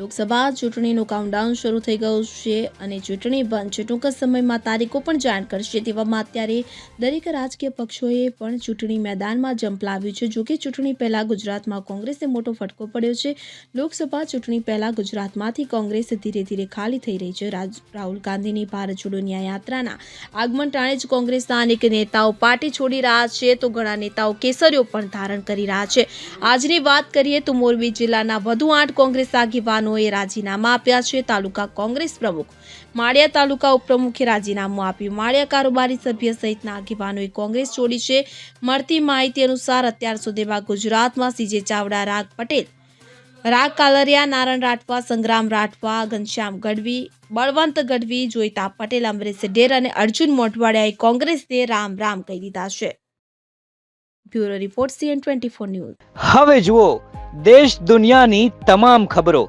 લોકસભા ચૂંટણીનું કાઉન્ટડાઉન શરૂ થઈ ગયું છે અને ચૂંટણી પંચ ટૂંક સમયમાં તારીખો પણ જાણ કરશે તેવામાં અત્યારે દરેક રાજકીય પક્ષોએ પણ ચૂંટણી મેદાનમાં ઝંપલાવ્યું છે. જોકે ચૂંટણી પહેલાં ગુજરાતમાં કોંગ્રેસને મોટો ફટકો પડ્યો છે. લોકસભા ચૂંટણી પહેલાં ગુજરાતમાંથી કોંગ્રેસ ધીરે ધીરે ખાલી થઈ રહી છે. રાહુલ ગાંધીની ભારત જોડો યાત્રાના આગમન ટાણે જ કોંગ્રેસના અનેક નેતાઓ પાર્ટી છોડી રહ્યા છે તો ઘણા નેતાઓ કેસરીઓ પણ ધારણ કરી રહ્યા છે. આજની વાત કરીએ તો મોરબી જિલ્લાના વધુ આઠ કોંગ્રેસ આગેવાનોએ રાજીનામા આપ્યા છે. તાલુકા કોંગ્રેસ પ્રમુખ માળિયા તાલુકા ઉપપ્રમુખે રાજીનામું આપ્યું. માળિયા કારોબારી સભ્ય સહિતના આગેવાનોએ કોંગ્રેસ છોડી છે. મળતી માહિતી અનુસાર અત્યાર સુધીમાં ગુજરાતમાં સીજે ચાવડા, રાગ પટેલ, રાગ કાલરિયા નારણ રાઠવા, સંગ્રામ રાઠવા, ઘનશ્યામ ગઢવી, બળવંત ગઢવી, જોઈતા પટેલ, અમરેશ ડેર અને અર્જુન મોઢવાડિયાએ કોંગ્રેસને રામ રામ કહી દીધા છે. Bureau report CN twenty news. હવે જુઓ, દેશ દુનિયાની તમામ ખબરો.